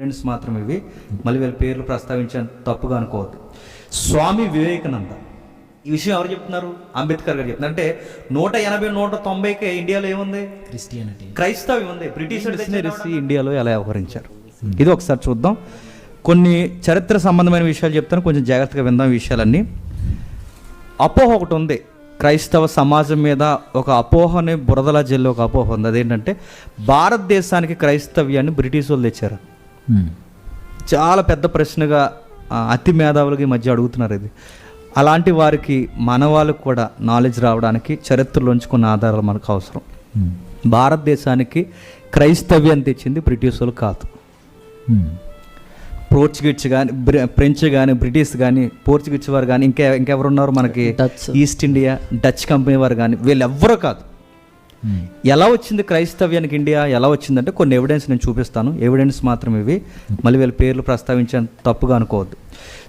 Friends మాత్రం ఇవి. మళ్ళీ వీళ్ళ పేర్లు ప్రస్తావించడం తప్పుగా అనుకోవద్దు. స్వామి వివేకానంద. ఈ విషయం ఎవరు చెప్తున్నారు? అంబేద్కర్ గారు చెప్తున్నారు. అంటే నూట ఎనభై నూట తొంభైకే ఇండియాలో ఏముంది? క్రిస్టియానిటీ. క్రైస్తవం ఉంది. బ్రిటిష్ ఇండియాలో ఎలా వ్యవహరించారు? ఇది ఒకసారి చూద్దాం. కొన్ని చరిత్ర సంబంధమైన విషయాలు చెప్తాను. కొంచెం జాగ్రత్తగా విందాం ఈ విషయాలన్నీ. అపోహ ఒకటి ఉంది. క్రైస్తవ సమాజం మీద ఒక అపోహని బురదలా జల్లి ఒక అపోహ ఉంది. అదేంటంటే భారతదేశానికి క్రైస్తవ్యాన్ని బ్రిటిష్ వాళ్ళు తెచ్చారు. చాలా పెద్ద ప్రశ్నగా అతి మేధావులకి మధ్య అడుగుతున్నారు ఇది. అలాంటి వారికి మన వాళ్ళకు కూడా నాలెడ్జ్ రావడానికి చరిత్రలోంచి కొన్ని ఆధారాలు మనకు అవసరం. భారతదేశానికి క్రైస్తవ్యం తెచ్చింది బ్రిటిష్ వాళ్ళు కాదు. పోర్చుగీస్ కానీ ఫ్రెంచ్ కానీ బ్రిటిష్ కానీ పోర్చుగీస్ వారు కానీ ఇంకా ఇంకెవరు ఉన్నారు మనకి Dutch. East India Dutch company వారు కానీ వీళ్ళెవ్వరూ కాదు. ఎలా వచ్చింది క్రైస్తవ్యానికి ఇండియా? ఎలా వచ్చిందంటే కొన్ని ఎవిడెన్స్ నేను చూపిస్తాను. ఎవిడెన్స్ మాత్రం ఇవి. మళ్ళీ వీళ్ళ పేర్లు ప్రస్తావించడం తప్పుగా అనుకోవద్దు.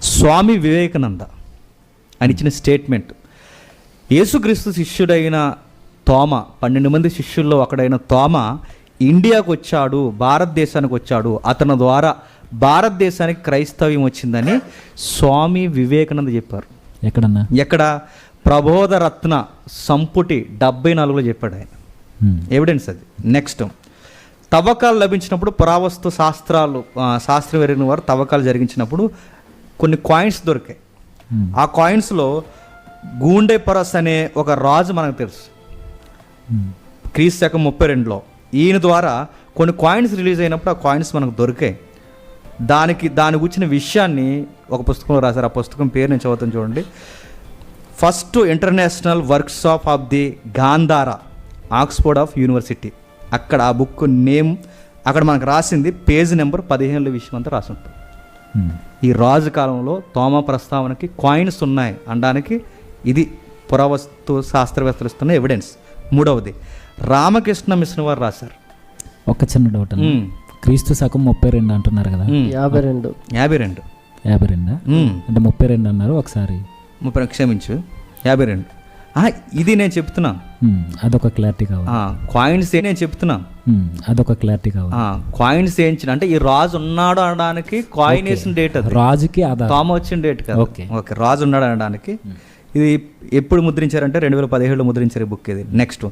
స్వామి వివేకానంద ఆయన ఇచ్చిన స్టేట్మెంట్ యేసుక్రీస్తు శిష్యుడైన తోమ పన్నెండు మంది శిష్యుల్లో ఒకడైన తోమ ఇండియాకు వచ్చాడు భారతదేశానికి వచ్చాడు. అతని ద్వారా భారతదేశానికి క్రైస్తవ్యం వచ్చిందని స్వామి వివేకానంద చెప్పారు. ఎక్కడన్నా? ఎక్కడ? ప్రబోధరత్న సంపుటి డెబ్బై నాలుగులో చెప్పాడు ఆయన. ఎవిడెన్స్ అది. నెక్స్ట్ తవ్వకాలు లభించినప్పుడు పురావస్తు శాస్త్రాలు శాస్త్రం ఎరిగిన వారు తవ్వకాలు జరిగించినప్పుడు కొన్ని కాయిన్స్ దొరికాయి. ఆ కాయిన్స్లో గూండే పరస్ అనే ఒక రాజు మనకు తెలుసు. క్రీస్తు శకం ముప్పై రెండులో. ఈయన ద్వారా కొన్ని కాయిన్స్ రిలీజ్ అయినప్పుడు ఆ కాయిన్స్ మనకు దొరికాయి. దానికి దాని గురించిన విషయాన్ని ఒక పుస్తకంలో రాశారు. ఆ పుస్తకం పేరు నేను చదువుతాను చూడండి. First international workshop of the Gandhara Oxford of university. అక్కడ ఆ బుక్ నేమ్ అక్కడ మనకు రాసింది పేజ్ నెంబర్ పదిహేనుల విషయం అంతా రాసి ఉంటుంది ఈ రాజు కాలంలో తోమ ప్రస్తావనకి కాయిన్స్ ఉన్నాయి అనడానికి ఇది పురావస్తు శాస్త్రవేత్తలు ఇస్తున్న ఎవిడెన్స్ మూడవది రామకృష్ణ మిషన్ వారు రాశారు. ఒక చిన్న డౌట్ అన్న. మ్మ్. క్రీస్తు శకం ముప్పై రెండు అంటున్నారు కదా? మ్మ్. యాభై రెండు. యాభై రెండు. యాభై రెండా. అంటే ముప్పై రెండు అన్నారు ఒకసారి. ముప్పై క్షమించు. యాభై రెండు. ఇది నేను చెప్తున్నా. అదొక క్లారిటీ కావాలి. కాయిన్స్ నేను చెప్తున్నా. అదొక క్లారిటీ కావాలి. కాయిన్స్ వేయించిన అంటే ఈ రాజు ఉన్నాడు అనడానికి కాయిన్ వేసిన డేట్ రాజుకి తాము వచ్చిన డేట్ కదా. ఓకే. ఓకే రాజు ఉన్నాడు అనడానికి. ఇది ఎప్పుడు ముద్రించారంటే రెండు వేల పదిహేడులో ముద్రించారు ఈ బుక్ ఇది. నెక్స్ట్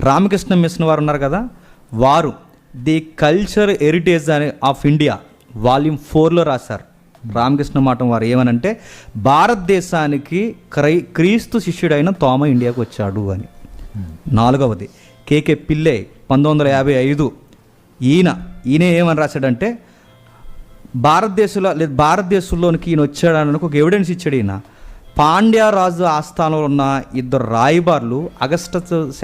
రామకృష్ణ మిషన్ వారు ఉన్నారు కదా? వారు ది కల్చర్ హెరిటేజ్ అనే ఆఫ్ ఇండియా వాల్యూమ్ ఫోర్లో రాశారు. రామకృష్ణ మాటం వారు ఏమనంటే భారతదేశానికి క్రై క్రీస్తు శిష్యుడైన తోమ ఇండియాకు వచ్చాడు అని. నాలుగవది కేకే పిల్లే పంతొమ్మిది వందల యాభై ఐదు ఈయన ఈయన ఏమని రాశాడంటే భారతదేశంలో లేదు భారతదేశంలోనికి ఈయన వచ్చాడని ఒక ఎవిడెన్స్ ఇచ్చాడు ఈయన. పాండ్యరాజు ఆస్థానంలో ఉన్న ఇద్దరు రాయబారులు అగస్ట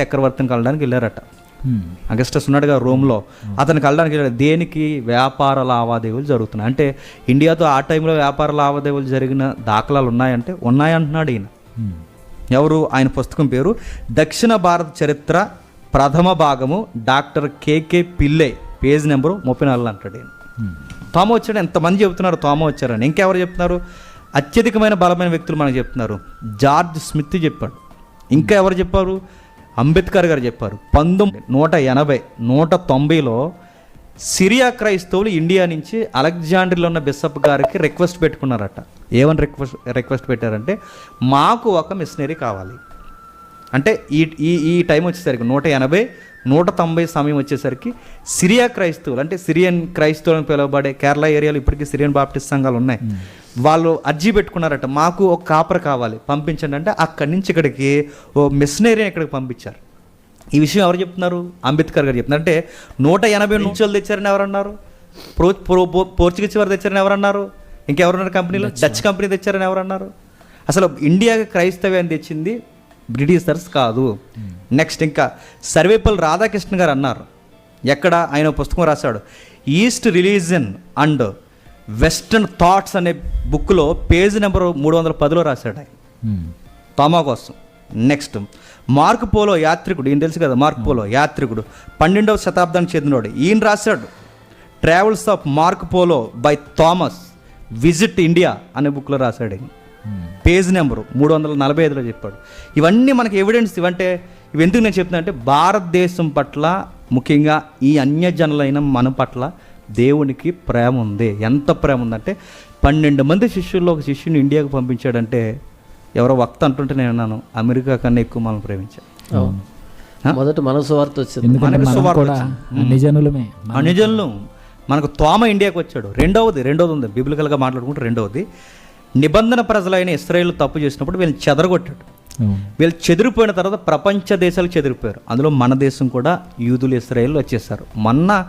చక్రవర్తిని కలడానికి వెళ్ళారట. అగస్టస్ ఉన్నాడుగా రోమ్లో. అతనికి వెళ్ళడానికి దేనికి? వ్యాపార లావాదేవీలు జరుగుతున్నాయి. అంటే ఇండియాతో ఆ టైంలో వ్యాపార లావాదేవీలు జరిగిన దాఖలాలు ఉన్నాయంటే ఉన్నాయంటున్నాడు ఈయన. ఎవరు? ఆయన పుస్తకం పేరు దక్షిణ భారత చరిత్ర ప్రథమ భాగము doctor K K Pillai. Page number ముప్పై నాలుగు అంటాడు ఈయన. తోమ వచ్చాడు. ఎంతమంది చెబుతున్నారు తోమ వచ్చారని. ఇంకెవరు చెప్తున్నారు? అత్యధికమైన బలమైన వ్యక్తులు మనకు చెప్తున్నారు. జార్జ్ స్మిత్ చెప్పాడు. ఇంకా ఎవరు చెప్పారు? అంబేద్కర్ గారు చెప్పారు పంతొమ్మిది నూట ఎనభై నూట తొంభైలో సిరియా క్రైస్తవులు ఇండియా నుంచి అలెగ్జాండ్రిలో ఉన్న బిషప్ గారికి రిక్వెస్ట్ పెట్టుకున్నారట. ఏమని రిక్వెస్ట్ రిక్వెస్ట్ పెట్టారంటే మాకు ఒక మిషనరీ కావాలి. అంటే ఈ ఈ ఈ టైం వచ్చేసరికి నూట ఎనభై నూట తొంభై సమయం వచ్చేసరికి సిరియా క్రైస్తవులు అంటే సిరియన్ క్రైస్తవులు అని పిలువబడే కేరళ ఏరియాలో ఇప్పటికీ సిరియన్ బాప్టిస్ట్ సంఘాలు ఉన్నాయి. వాళ్ళు అర్జీ పెట్టుకున్నారట మాకు ఒక కాపర్ కావాలి పంపించండి అంటే అక్కడి నుంచి ఇక్కడికి ఓ మిషనరీ ఇక్కడికి పంపించారు. ఈ విషయం ఎవరు చెప్తున్నారు? అంబేద్కర్ గారు చెప్తున్నారు. అంటే నూట ఎనభై నుంచి వాళ్ళు తెచ్చారని ఎవరన్నారు? ప్రో ప్రో- పోర్చుగీస్ వారు తెచ్చారని ఎవరన్నారు? ఇంకెవరున్నారు కంపెనీలో? డచ్ కంపెనీ తెచ్చారని ఎవరన్నారు? అసలు ఇండియాకి క్రైస్తవ్యాన్ని తెచ్చింది బ్రిటిషర్స్ కాదు. నెక్స్ట్ ఇంకా సర్వేపల్లి రాధాకృష్ణ గారు అన్నారు. ఎక్కడ ఆయన పుస్తకం రాశాడు. East religion and Western thoughts అనే బుక్లో పేజ్ నెంబర్ మూడు వందల పదిలో రాశాడు ఆయన. మ్మ్. తోమా కోసం. నెక్స్ట్ మార్క్ పోలో యాత్రికుడు. ఈయన తెలుసు కదా మార్క్ పోలో యాత్రికుడు. పన్నెండవ శతాబ్దానికి చెందినవాడు ఈయన రాశాడు. Travels of Marco Polo by Thomas visit India అనే బుక్లో రాశాడు పేజ్ నెంబరు మూడు వందల నలభై ఐదులో చెప్పాడు. ఇవన్నీ మనకి ఎవిడెన్స్ ఇవంటే ఇవి ఎందుకు నేను చెప్తున్నా అంటే భారతదేశం పట్ల ముఖ్యంగా ఈ అన్యజనులైన మన పట్ల దేవునికి ప్రేమ ఉంది. ఎంత ప్రేమ ఉందంటే పన్నెండు మంది శిష్యుల్లో ఒక శిష్యుని ఇండియాకు పంపించాడంటే ఎవరో వక్త అంటుంటే నేను అన్నాను అమెరికా కన్నా ఎక్కువ మనం ప్రేమించాం అవును. మొదట మన సువార్త వచ్చింది. ఎందుకంటే మనకు మనం సువార్త కూడా అన్ని జనులమే. అనుజనులు మనకు తోమ ఇండియాకి వచ్చాడు. రెండవది రెండవది ఉంది. బిబ్లికల్గా మాట్లాడుకుంటే రెండవది. నిబంధన ప్రజలైన ఇస్రాయేల్ తప్పు చేసినప్పుడు వీళ్ళని చెదరగొట్టాడు. వీళ్ళు చెదిరిపోయిన తర్వాత ప్రపంచ దేశాలు చెదిరిపోయారు. అందులో మన దేశం కూడా యూదులు ఇస్రాయేల్ వచ్చేసారు. మొన్న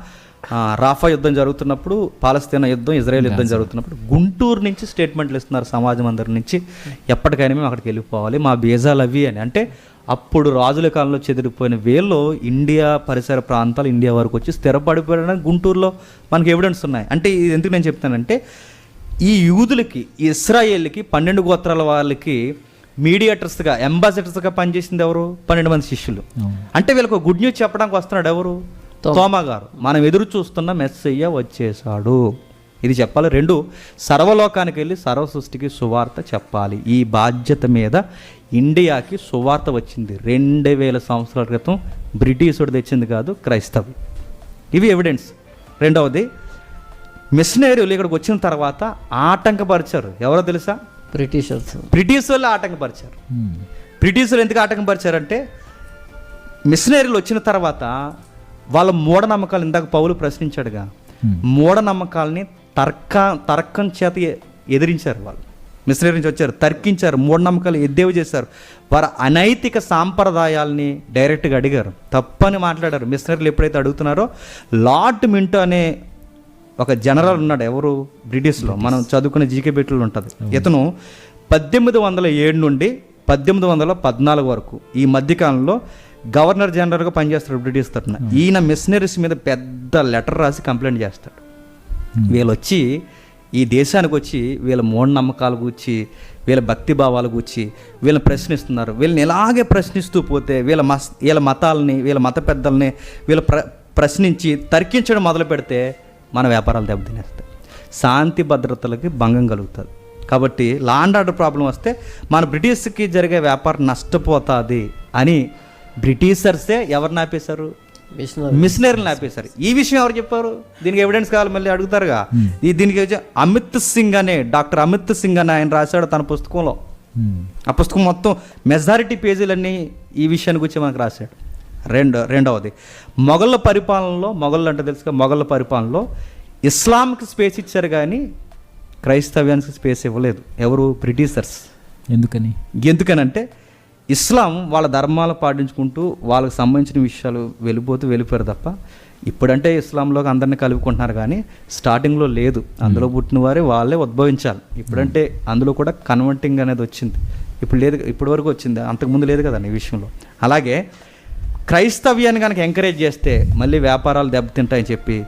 రాఫా యుద్ధం జరుగుతున్నప్పుడు పాలస్తీనా యుద్ధం ఇజ్రాయెల్ యుద్ధం జరుగుతున్నప్పుడు గుంటూరు నుంచి స్టేట్మెంట్లు ఇస్తున్నారు సమాజం అందరి నుంచి. ఎప్పటికైనా మేము అక్కడికి వెళ్ళిపోవాలి మా బీజాలు అవి అని. అంటే అప్పుడు రాజుల కాలంలో చెదిరిపోయిన వీళ్ళు ఇండియా పరిసర ప్రాంతాలు ఇండియా వరకు వచ్చి స్థిరపడిపోయడానికి గుంటూరులో మనకి ఎవిడెన్స్ ఉన్నాయి. అంటే ఇది ఎందుకు నేను చెప్తానంటే ఈ యూదులకి ఇస్రాయేల్కి పన్నెండు గోత్రాల వాళ్ళకి మీడియేటర్స్గా అంబాసిడర్స్గా పనిచేసింది ఎవరు? పన్నెండు మంది శిష్యులు. అంటే వీళ్ళకి గుడ్ న్యూస్ చెప్పడానికి వస్తున్నాడు ఎవరు? తోమా. గారు. మనం ఎదురు చూస్తున్న మెస్సయ్య వచ్చేసాడు ఇది చెప్పాలి. రెండు సర్వలోకానికి వెళ్ళి సర్వ సృష్టికి సువార్త చెప్పాలి. ఈ బాధ్యత మీద ఇండియాకి సువార్త వచ్చింది. రెండు వేల సంవత్సరాల క్రితం బ్రిటిషుడు తెచ్చింది కాదు క్రైస్తవి. ఇవి ఎవిడెన్స్ రెండవది మిషనరీలు ఇక్కడికి వచ్చిన తర్వాత ఆటంకపరిచారు. ఎవరో తెలుసా? బ్రిటిషర్స్. బ్రిటిష్ వాళ్ళు ఆటంకపరిచారు. ఉమ్. బ్రిటిషులు ఎందుకు ఆటంకపరిచారంటే మిషనరీలు వచ్చిన తర్వాత వాళ్ళ మూఢనమ్మకాలు ఇందాక పౌలు ప్రశ్నించాడుగా. మూఢనమ్మకాలని తర్క తర్కం చేత ఎదిరించారు వాళ్ళు. మిషనరీ నుంచి వచ్చారు తర్కించారు మూఢనమ్మకాలు ఎద్దేవి చేశారు. వారి అనైతిక సాంప్రదాయాల్ని డైరెక్ట్గా అడిగారు. తప్పని మాట్లాడారు. మిషనరీలు ఎప్పుడైతే అడుగుతున్నారో లార్డ్ మింటో అనే ఒక జనరల్ ఉన్నాడు ఎవరు? బ్రిటిష్లో. మనం చదువుకునే జీకే బెట్లో ఉంటుంది. ఇతను పద్దెనిమిది వందల ఏడు నుండి పద్దెనిమిది వందల పద్నాలుగు వరకు ఈ మధ్యకాలంలో గవర్నర్ జనరల్గా పనిచేస్తాడు బ్రిటిష్ తరఫున ఈయన మిషనరీస్ మీద పెద్ద లెటర్ రాసి కంప్లైంట్ చేస్తాడు. వీళ్ళు వచ్చి ఈ దేశానికి వచ్చి వీళ్ళ మూఢనమ్మకాల గురించి వీళ్ళ భక్తి భావాల గురించి వీళ్ళని ప్రశ్నిస్తున్నారు. వీళ్ళని ఇలాగే ప్రశ్నిస్తూ పోతే వీళ్ళ మస్ వీళ్ళ మతాలని వీళ్ళ మత పెద్దల్ని వీళ్ళ ప్ర ప్రశ్నించి తర్కించడం మొదలు పెడితే మన వ్యాపారాలు దెబ్బతినేస్తాయి. శాంతి భద్రతలకి భంగం కలుగుతుంది. కాబట్టి లా అండ్ ఆర్డర్ ప్రాబ్లం వస్తే మన బ్రిటిష్కి జరిగే వ్యాపారం నష్టపోతుంది అని బ్రిటిషర్సే ఎవరిని ఆపేశారు? మిషనరీ మిషనరీని ఆపేశారు. ఈ విషయం ఎవరు చెప్పారు? దీనికి ఎవిడెన్స్ కావాలి మళ్ళీ అడుగుతారుగా. ఈ దీనికి అమిత్ సింగ్ అనే డాక్టర్ అమిత్ సింగ్ అని ఆయన రాశాడు తన పుస్తకంలో. ఆ పుస్తకం మొత్తం మెజారిటీ పేజీలన్నీ ఈ విషయాన్ని గురించి మనకు రాశాడు. రెండు రెండవది. మొఘళ్ళ పరిపాలనలో మొఘళ్ళు అంటే తెలుసుగా మొఘళ్ళ పరిపాలనలో ఇస్లాంకి స్పేస్ ఇచ్చారు కానీ క్రైస్తవ్యానికి స్పేస్ ఇవ్వలేదు. ఎవరు? బ్రిటిషర్స్. ఎందుకని? ఎందుకనంటే ఇస్లాం వాళ్ళ ధర్మాలు పాటించుకుంటూ వాళ్ళకి సంబంధించిన విషయాలు వెళ్ళిపోతూ వెళ్ళిపోయారు తప్ప ఇప్పుడంటే ఇస్లాంలోకి అందరినీ కలుపుకుంటున్నారు కానీ స్టార్టింగ్లో లేదు. అందులో పుట్టిన వారే వాళ్ళే ఉద్భవించాలి. ఇప్పుడంటే అందులో కూడా కన్వర్టింగ్ అనేది వచ్చింది. ఇప్పుడు లేదు ఇప్పటి వరకు వచ్చింది. అంతకుముందు లేదు కదండి ఈ విషయంలో. అలాగే క్రైస్తవ్యాన్ని కనుక ఎంకరేజ్ చేస్తే మళ్ళీ వ్యాపారాలు దెబ్బతింటాయని చెప్పి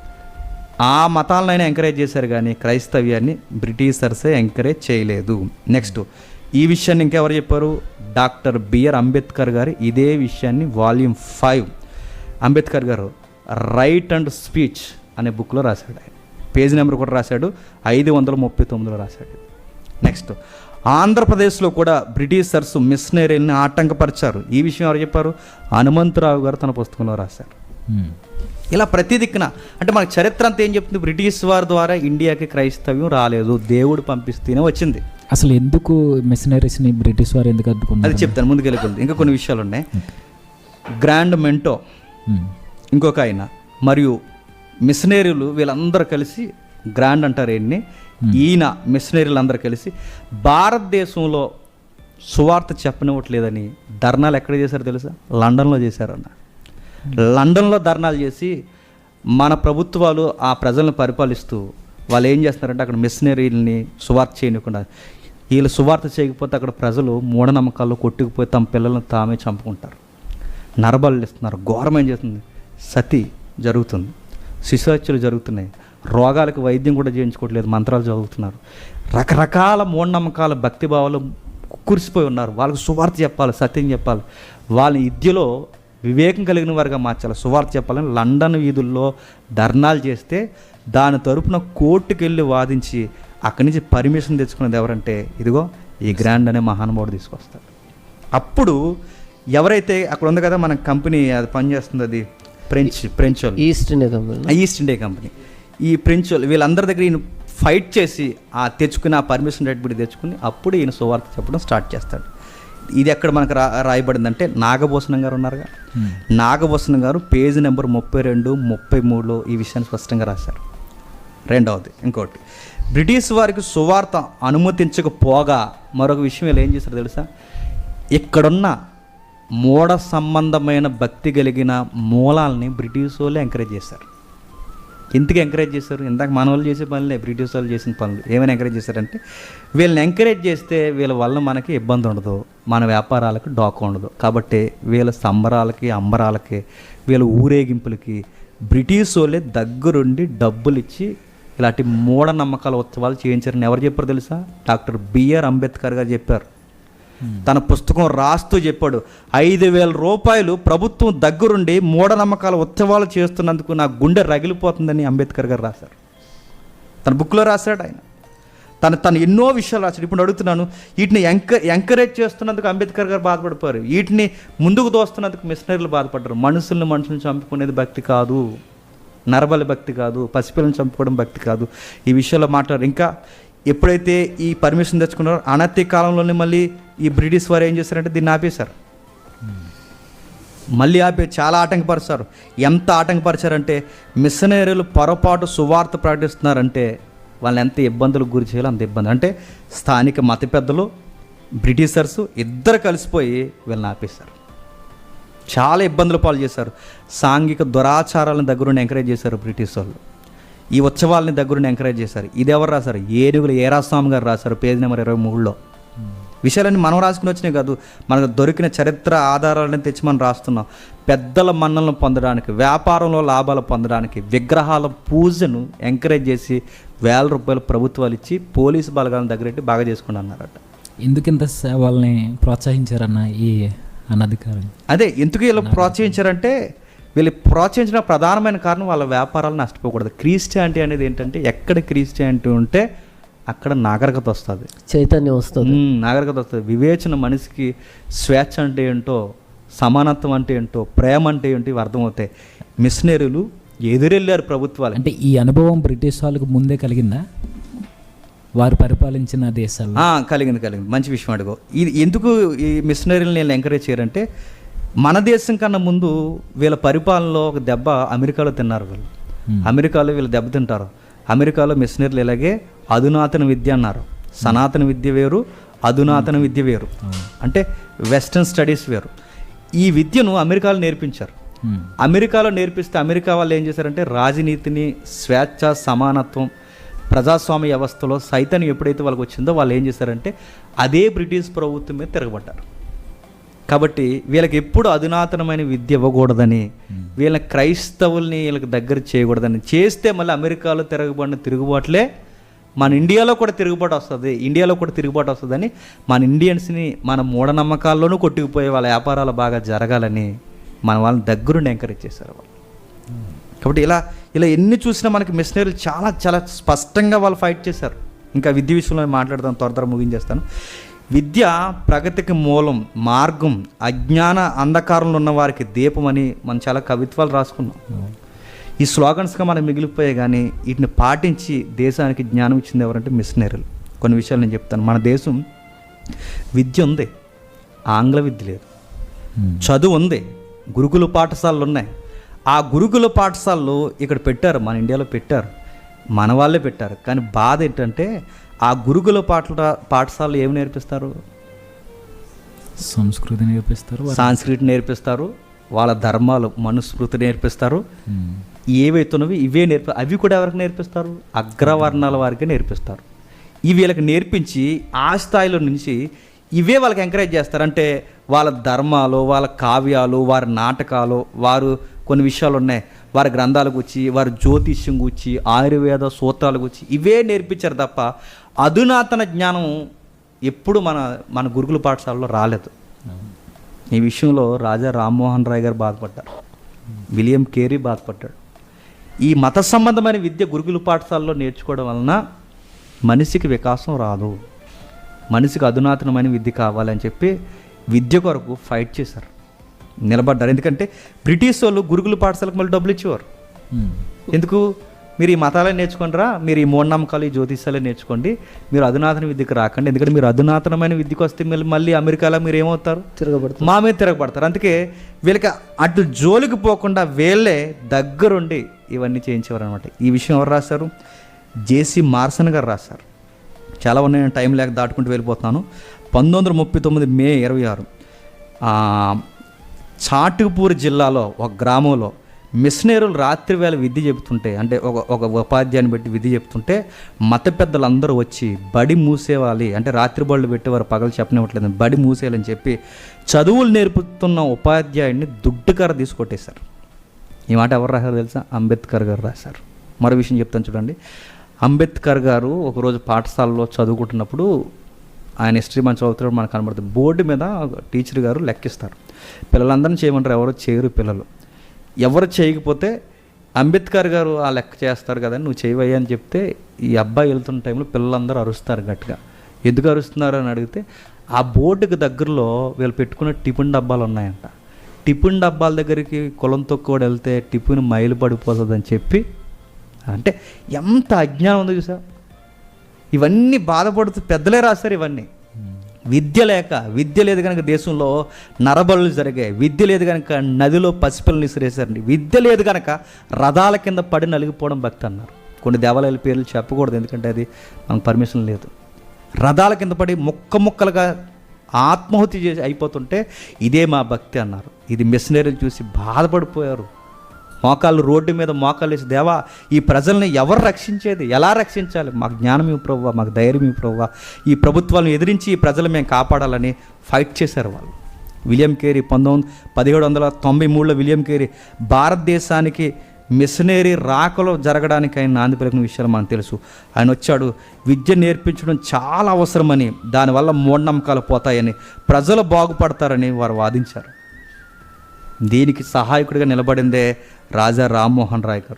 ఆ మతాలనైనా ఎంకరేజ్ చేశారు కానీ క్రైస్తవ్యాన్ని బ్రిటిషర్సే ఎంకరేజ్ చేయలేదు. నెక్స్ట్ ఈ విషయాన్ని ఇంకెవరు చెప్పారు? డాక్టర్ బిఆర్ అంబేద్కర్ గారు ఇదే విషయాన్ని వాల్యూమ్ ఫైవ్. అంబేద్కర్ గారు రైట్ అండ్ స్పీచ్ అనే బుక్లో రాశాడు ఆయన. పేజ్ నెంబర్ కూడా రాశాడు ఐదు వందల ముప్పై తొమ్మిదిలో రాశాడు. నెక్స్ట్ ఆంధ్రప్రదేశ్లో కూడా బ్రిటిషర్స్ మిషనరీని ఆటంకపరిచారు. ఈ విషయం ఎవరు చెప్పారు? హనుమంతరావు గారు తన పుస్తకంలో రాశారు. ఇలా ప్రతి దిక్కున అంటే మనకి చరిత్ర అంతా ఏం చెప్తుంది? బ్రిటిష్ వారి ద్వారా ఇండియాకి క్రైస్తవ్యం రాలేదు. దేవుడు పంపిస్తేనే వచ్చింది. అసలు ఎందుకు మిషనరీస్ని బ్రిటిష్ వారు ఎందుకు అది అడ్డుకున్నారు చెప్తాను ముందుకెళ్ళి ఇంకా కొన్ని విషయాలు ఉన్నాయి. Grand memento. ఇంకొక ఆయన మరియు మిషనరీలు వీళ్ళందరూ కలిసి గ్రాండ్ అంటారు ఈయన్ని ఈయన మిషనరీలు అందరూ కలిసి భారతదేశంలో సువార్త చెప్పనివ్వట్లేదని ధర్నాలు ఎక్కడ చేశారు తెలుసా? లండన్లో చేశారన్న. లండన్లో ధర్నాలు చేసి మన ప్రభుత్వాలు ఆ ప్రజలను పరిపాలిస్తూ వాళ్ళు ఏం చేస్తున్నారంటే అక్కడ మిషనరీలని సువార్త చేయకుండా వీళ్ళు సువార్త చేయకపోతే అక్కడ ప్రజలు మూఢనమ్మకాల్లో కొట్టుకుపోయి తమ పిల్లలను తామే చంపుకుంటారు. నరబలు ఇస్తున్నారు ఘోరం ఏం చేస్తుంది. సతి జరుగుతుంది. శిశుహత్యలు జరుగుతున్నాయి. రోగాలకు వైద్యం కూడా చేయించుకోవట్లేదు మంత్రాలు చదువుతున్నారు. రకరకాల మూఢనమ్మకాల భక్తి భావాలు కురిసిపోయి ఉన్నారు. వాళ్ళకి సువార్త చెప్పాలి సత్యం చెప్పాలి. వాళ్ళ విద్యలో వివేకం కలిగిన వారిగా మార్చాలి సువార్త చెప్పాలని లండన్ వీధుల్లో ధర్నాలు చేస్తే దాని తరపున కోర్టుకు వెళ్ళి వాదించి అక్కడి నుంచి పర్మిషన్ తెచ్చుకున్నది ఎవరంటే ఇదిగో ఈ గ్రాండ్ అనే మహానుభావుడు తీసుకొస్తాడు. అప్పుడు ఎవరైతే అక్కడ ఉంది కదా మన కంపెనీ అది పనిచేస్తుంది అది French French East India company East India company ఈ ప్రిన్స్ వాళ్ళు వీళ్ళందరి దగ్గర ఈయన ఫైట్ చేసి ఆ తెచ్చుకుని ఆ పర్మిషన్ రేట్ తెచ్చుకుని అప్పుడు ఈయన సువార్త చెప్పడం స్టార్ట్ చేస్తాడు. ఇది ఎక్కడ మనకు రా రాయబడిందంటే నాగభూషణం గారు ఉన్నారుగా. నాగభూషణం గారు పేజీ నెంబర్ ముప్పై రెండు ముప్పై మూడులో ఈ విషయాన్ని స్పష్టంగా రాశారు. రెండవది ఇంకోటి. బ్రిటిష్ వారికి సువార్త అనుమతించకపోగా మరొక విషయం వీళ్ళు ఏం చేశారు తెలుసా? ఇక్కడున్న మూఢ సంబంధమైన భక్తి కలిగిన మూలాల్ని బ్రిటిష్ వాళ్ళే ఎంకరేజ్ చేశారు. ఎందుకు ఎంకరేజ్ చేశారు? ఇందాక మన వాళ్ళు చేసే పనులే బ్రిటిష్ వాళ్ళు చేసిన పనులు. ఏమైనా ఎంకరేజ్ చేశారంటే వీళ్ళని ఎంకరేజ్ చేస్తే వీళ్ళ వల్ల మనకి ఇబ్బంది ఉండదు. మన వ్యాపారాలకు డాక్ ఉండదు. కాబట్టి వీళ్ళ సంబరాలకి అంబరాలకి వీళ్ళ ఊరేగింపులకి బ్రిటిష్ వాళ్ళే దగ్గరుండి డబ్బులు ఇచ్చి ఇలాంటి మూఢనమ్మకాల ఉత్సవాలు చేయించారని ఎవరు చెప్పారు తెలుసా? డాక్టర్ బిఆర్ అంబేద్కర్ గారు చెప్పారు. తన పుస్తకం రాస్తూ చెప్పాడు. ఐదు వేల రూపాయలు ప్రభుత్వం దగ్గరుండి మూఢనమ్మకాల ఉత్సవాలు చేస్తున్నందుకు నా గుండె రగిలిపోతుందని అంబేద్కర్ గారు రాశారు. తన బుక్లో రాశాడు ఆయన. తను తను ఎన్నో విషయాలు రాశాడు. ఇప్పుడు అడుగుతున్నాను వీటిని ఎంక ఎంకరేజ్ చేస్తున్నందుకు అంబేద్కర్ గారు బాధపడిపోయారు. వీటిని ముందుకు దోస్తున్నందుకు మిషనరీలు బాధపడ్డారు. మనుషుల్ని మనుషులను చంపుకునేది భక్తి కాదు. నరబలి భక్తి కాదు. పసిపిల్లని చంపుకోవడం భక్తి కాదు. ఈ విషయంలో మాట్లాడారు. ఇంకా ఎప్పుడైతే ఈ పర్మిషన్ తెచ్చుకున్నారో అనతి కాలంలోనే మళ్ళీ ఈ బ్రిటిష్ వారు ఏం చేశారంటే దీన్ని ఆపేశారు. మళ్ళీ ఆపే చాలా ఆటంకపరిచారు. ఎంత ఆటంకపరిచారంటే మిషనరీలు పొరపాటు సువార్త ప్రకటిస్తున్నారంటే వాళ్ళని ఎంత ఇబ్బందులకు గురి చేయాలో అంత ఇబ్బంది. అంటే స్థానిక మత పెద్దలు బ్రిటిషర్స్ ఇద్దరు కలిసిపోయి వీళ్ళని ఆపేశారు. చాలా ఇబ్బందులు పాలు చేశారు. సాంఘిక దురాచారాలను దగ్గరుండి ఎంకరేజ్ చేశారు బ్రిటిష్ వాళ్ళు. ఈ ఉత్సవాలని దగ్గరుండి ఎంకరేజ్ చేశారు. ఇది ఎవరు రాశారు? ఏనుగులు ఏరాస్వామి గారు రాశారు. పేజ్ నెంబర్ ఇరవై మూడులో. విషయాలన్నీ మనం రాసుకుని వచ్చినాయి కాదు మనకు దొరికిన చరిత్ర ఆధారాలను తెచ్చి మనం రాస్తున్నాం. పెద్దల మన్నలను పొందడానికి వ్యాపారంలో లాభాలు పొందడానికి విగ్రహాల పూజను ఎంకరేజ్ చేసి వేల రూపాయలు ప్రభుత్వాలు ఇచ్చి పోలీసు బలగాలను దగ్గరెట్టి బాగా చేసుకుని అన్నారట ఎందుకింత స- వాళ్ళని ప్రోత్సహించారన్న ఈ అనధికారం అదే ఎందుకు వీళ్ళు ప్రోత్సహించారంటే వీళ్ళు ప్రోత్సహించిన ప్రధానమైన కారణం వాళ్ళ వ్యాపారాలు నష్టపోకూడదు. క్రిస్టియానిటీ అనేది ఏంటంటే ఎక్కడ క్రిస్టియానిటీ ఉంటే అక్కడ నాగరికత వస్తుంది. చైతన్యం వస్తుంది. నాగరికత వస్తుంది. వివేచన మనిషికి స్వేచ్ఛ అంటే ఏంటో సమానత్వం అంటే ఏంటో ప్రేమ అంటే ఏంటో ఇవి అర్థమవుతాయి. మిషనరీలు ఎదురెళ్ళారు ప్రభుత్వాలు అంటే ఈ అనుభవం బ్రిటిష్ వాళ్ళకు ముందే కలిగిందా? వారు పరిపాలించిన దేశాల్లో? ఆ, కలిగింది కలిగింది. మంచి విషయం అడుగు. ఇది ఎందుకు ఈ మిషనరీలను నేను ఎంకరేజ్ చేయరంటే మన దేశం కన్నా ముందు వీళ్ళ పరిపాలనలో ఒక దెబ్బ అమెరికాలో తిన్నారు వీళ్ళు. అమెరికాలో వీళ్ళు దెబ్బ తింటారు. అమెరికాలో మిషనరీలు ఇలాగే అధునాతన విద్య అన్నారు. సనాతన విద్య వేరు అధునాతన విద్య వేరు. అంటే వెస్ట్రన్ స్టడీస్ వేరు. ఈ విద్యను అమెరికాలో నేర్పించారు. అమెరికాలో నేర్పిస్తే అమెరికా వాళ్ళు ఏం చేశారంటే రాజనీతిని స్వేచ్ఛ సమానత్వం ప్రజాస్వామ్య వ్యవస్థలో సైతం ఎప్పుడైతే వాళ్ళకి వచ్చిందో వాళ్ళు ఏం చేశారంటే అదే బ్రిటిష్ ప్రభుత్వం మీద తిరగబడ్డారు. కాబట్టి వీళ్ళకి ఎప్పుడు అధునాతనమైన విద్య ఇవ్వకూడదని వీళ్ళ క్రైస్తవుల్ని వీళ్ళకి దగ్గర చేయకూడదని చేస్తే మళ్ళీ అమెరికాలో తిరగబడిన తిరుగుబాట్లే మన ఇండియాలో కూడా తిరుగుబాటు వస్తుంది. ఇండియాలో కూడా తిరుగుబాటు వస్తుందని మన ఇండియన్స్ని మన మూఢనమ్మకాల్లోనూ కొట్టుకుపోయే వాళ్ళ వ్యాపారాలు బాగా జరగాలని మన వాళ్ళని దగ్గరుండి ఎంకరేజ్ చేశారు వాళ్ళు. కాబట్టి ఇలా ఇలా ఎన్ని చూసినా మనకి మిషనరీలు చాలా చాలా స్పష్టంగా వాళ్ళు ఫైట్ చేశారు. ఇంకా విద్య విషయంలో మాట్లాడతాను త్వర త్వర ముగించేస్తాను విద్య ప్రగతికి మూలం మార్గం అజ్ఞాన అంధకారంలో ఉన్న వారికి దీపం అని మనం చాలా కవిత్వాలు రాసుకున్నాం. ఈ స్లోగన్స్గా మనం మిగిలిపోయాయి కానీ వీటిని పాటించి దేశానికి జ్ఞానం ఇచ్చింది ఎవరంటే మిషనరీలు. కొన్ని విషయాలు నేను చెప్తాను. మన దేశం విద్య ఉంది. ఆంగ్ల విద్య లేదు. చదువు ఉంది. గురుకుల పాఠశాలలు ఉన్నాయి. ఆ గురుకుల పాఠశాలలు ఇక్కడ పెట్టారు. మన ఇండియాలో పెట్టారు. మన వాళ్ళే పెట్టారు. కానీ బాధ ఏంటంటే ఆ గురుకుల పాఠ పాఠశాలలు ఏమి నేర్పిస్తారు? సంస్కృతి నేర్పిస్తారు. సాంస్కృతి నేర్పిస్తారు. వాళ్ళ ధర్మాలు మనుస్మృతి నేర్పిస్తారు. ఏవైతున్నవి ఇవే నేర్పి అవి కూడా ఎవరికి నేర్పిస్తారు? అగ్రవర్ణాల వారికి నేర్పిస్తారు. ఇవి వీళ్ళకి నేర్పించి ఆ స్థాయిలో నుంచి ఇవే వాళ్ళకి ఎంకరేజ్ చేస్తారు. అంటే వాళ్ళ ధర్మాలు వాళ్ళ కావ్యాలు వారి నాటకాలు వారు కొన్ని విషయాలు ఉన్నాయి. వారి గ్రంథాల గురించి వారి జ్యోతిష్యం గురించి ఆయుర్వేద సూత్రాల గురించి ఇవే నేర్పించారు తప్ప అధునాతన జ్ఞానం ఎప్పుడు మన మన గురుకుల పాఠశాలలో రాలేదు. ఈ విషయంలో రాజా రామ్మోహన్ రాయ్ గారు బాధపడ్డారు. విలియం కేరీ బాధపడ్డాడు. ఈ మత సంబంధమైన విద్య గురుకుల పాఠశాలలో నేర్చుకోవడం వలన మనిషికి వికాసం రాదు. మనిషికి అధునాతనమైన విద్య కావాలని చెప్పి విద్య కొరకు ఫైట్ చేశారు. నిలబడ్డారు. ఎందుకంటే బ్రిటిష్ వాళ్ళు గురుకుల పాఠశాలకు మళ్ళీ డబ్బులు ఇచ్చేవారు. ఎందుకు? మీరు ఈ మతాలే నేర్చుకుంటారా మీరు ఈ మూఢనమ్మకాలు ఈ జ్యోతిష్యాలే నేర్చుకోండి. మీరు అధునాతన విద్యకు రాకండి. ఎందుకంటే మీరు అధునాతనమైన విద్యకు వస్తే మళ్ళీ మళ్ళీ అమెరికాలో మీరు ఏమవుతారు? తిరగబడుతుంది మా మీద తిరగబడతారు. అందుకే వీళ్ళకి అటు జోలికి పోకుండా వీళ్ళే దగ్గరుండి ఇవన్నీ చేయించేవారు అనమాట ఈ విషయం ఎవరు రాశారు? జేసీ మార్సన్ గారు రాశారు. చాలా ఉన్నాయి నేను టైం లేక దాటుకుంటూ వెళ్ళిపోతున్నాను పంతొమ్మిది వందల ముప్పై తొమ్మిది మే ఇరవై ఆరు చాటుపూర్ జిల్లాలో ఒక గ్రామంలో మిషనరీలు రాత్రి వేళ విద్య చెబుతుంటే అంటే ఒక ఒక ఉపాధ్యాయుని పెట్టి విద్య చెప్తుంటే మత పెద్దలు అందరూ వచ్చి బడి మూసేవాలి అంటే రాత్రి బళ్ళు పెట్టేవారు పగలు చెప్పనివ్వట్లేదు బడి మూసేయాలని చెప్పి చదువులు నేర్పుతున్న ఉపాధ్యాయుడిని దుడ్డుకర తీసుకొట్టేశారు. ఈ మాట ఎవరు రాశారు తెలుసా? అంబేద్కర్ గారు రాశారు. మరో విషయం చెప్తాను చూడండి. అంబేద్కర్ గారు ఒకరోజు పాఠశాలలో చదువుకుంటున్నప్పుడు ఆయన హిస్టరీ మనం చదువుతున్నప్పుడు మనకు కనబడుతుంది. బోర్డు మీద టీచర్ గారు లెక్కిస్తారు. పిల్లలందరినీ చేయమంటారు ఎవరో? చేయరు పిల్లలు. ఎవరు చేయకపోతే అంబేద్కర్ గారు ఆ లెక్క చేస్తారు కదా నువ్వు చేయవయ్యా అని చెప్తే ఈ అబ్బాయి వెళ్తున్న టైంలో పిల్లలందరూ అరుస్తారు గట్టిగా. ఎందుకు అరుస్తున్నారు అని అడిగితే ఆ బోర్డుకి దగ్గరలో వీళ్ళు పెట్టుకున్న టిఫిన్ డబ్బాలు ఉన్నాయంట. టిఫిన్ డబ్బాల దగ్గరికి కులంతో కూడా వెళ్తే టిఫిన్ మైలు పడిపోతుందని చెప్పి అంటే ఎంత అజ్ఞానం ఉందో చూసా ఇవన్నీ బాధపడుతూ పెద్దలే రాశారు ఇవన్నీ. విద్య లేక విద్య లేదు కనుక దేశంలో నరబలు జరిగాయి. విద్య లేదు కనుక నదిలో పసిపిల్లని విసిరేశారండి. విద్య లేదు కనుక రథాల కింద పడి నలిగిపోవడం భక్తి అన్నారు. కొన్ని దేవాలయాల పేర్లు చెప్పకూడదు ఎందుకంటే అది మనకు పర్మిషన్ లేదు. రథాల కింద పడి ముక్క ముక్కలుగా ఆత్మహత్య చేసి అయిపోతుంటే ఇదే మా భక్తి అన్నారు. ఇది మిషనరీలు చూసి బాధపడిపోయారు. మోకాళ్ళు రోడ్డు మీద మోకాళ్ళు వేసి దేవా ఈ ప్రజల్ని ఎవరు రక్షించేది? ఎలా రక్షించాలి? మాకు జ్ఞానం ఇవ్వు మాకు ధైర్యం ఇవ్వు ఈ ప్రభుత్వాలను ఎదిరించి ఈ ప్రజలు మేము కాపాడాలని ఫైట్ చేశారు వాళ్ళు. విలియం కేరీ పంతొమ్మిది పదిహేడు వందల తొంభై మూడులో విలియం కేరీ భారతదేశానికి మిషనరీ రాకలో జరగడానికి ఆయన నాంది పలికిన విషయాలు మనకు తెలుసు. ఆయన వచ్చాడు విద్య నేర్పించడం చాలా అవసరమని దానివల్ల మూఢనమ్మకాలు పోతాయని ప్రజలు బాగుపడతారని వారు వాదించారు. దీనికి సహాయకుడిగా నిలబడిందే రాజా రామ్మోహన్ రాయ్ గారు.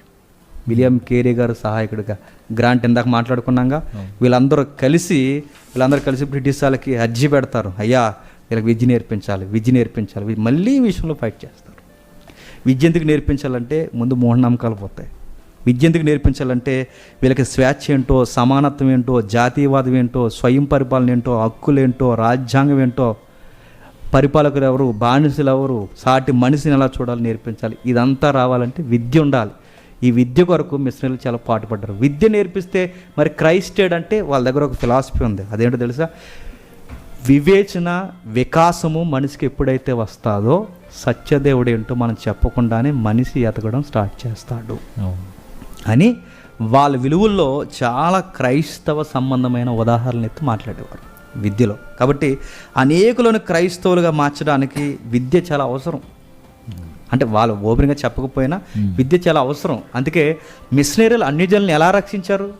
విలియం కేరీ గారు సహాయకుడిగా. గ్రాంట్ ఇందాక మాట్లాడుకున్నాగా. వీళ్ళందరూ కలిసి వీళ్ళందరూ కలిసి బ్రిటిష్ వాళ్ళకి అర్జీ పెడతారు. అయ్యా వీళ్ళకి విద్య నేర్పించాలి విద్య నేర్పించాలి. మళ్ళీ విషయంలో ఫైట్ చేస్తారు. విద్య ఎందుకు నేర్పించాలంటే ముందు మూఢనమ్మకాలు పోతాయి. విద్య ఎందుకు నేర్పించాలంటే వీళ్ళకి స్వేచ్ఛ ఏంటో సమానత్వం ఏంటో జాతీయవాదం ఏంటో స్వయం పరిపాలన ఏంటో హక్కులేంటో రాజ్యాంగం ఏంటో పరిపాలకులు ఎవరు బానిసలు ఎవరు సాటి మనిషిని ఎలా చూడాలి నేర్పించాలి ఇదంతా రావాలంటే విద్య ఉండాలి. ఈ విద్య కొరకు మిషనరీలు చాలా పాటుపడ్డారు. విద్య నేర్పిస్తే మరి క్రైస్టెడ్ అంటే వాళ్ళ దగ్గర ఒక ఫిలాసఫీ ఉంది. అదేంటో తెలుసా? వివేచన వికాసము మనిషికి ఎప్పుడైతే వస్తాదో సత్యదేవుడు ఏంటో మనం చెప్పకుండానే మనిషి ఎతకడం స్టార్ట్ చేస్తాడు. అని వాళ్ళ విలువల్లో చాలా క్రైస్తవ సంబంధమైన ఉదాహరణలు ఎత్తి మాట్లాడేవారు. విద్యలో. కాబట్టి అనేకులను క్రైస్తవులుగా మార్చడానికి విద్య చాలా అవసరం. అంటే వాళ్ళు ఓపెన్గా చెప్పకపోయినా విద్య చాలా అవసరం. అందుకే మిషనరీలు అన్ని జనులను ఎలా రక్షించారు?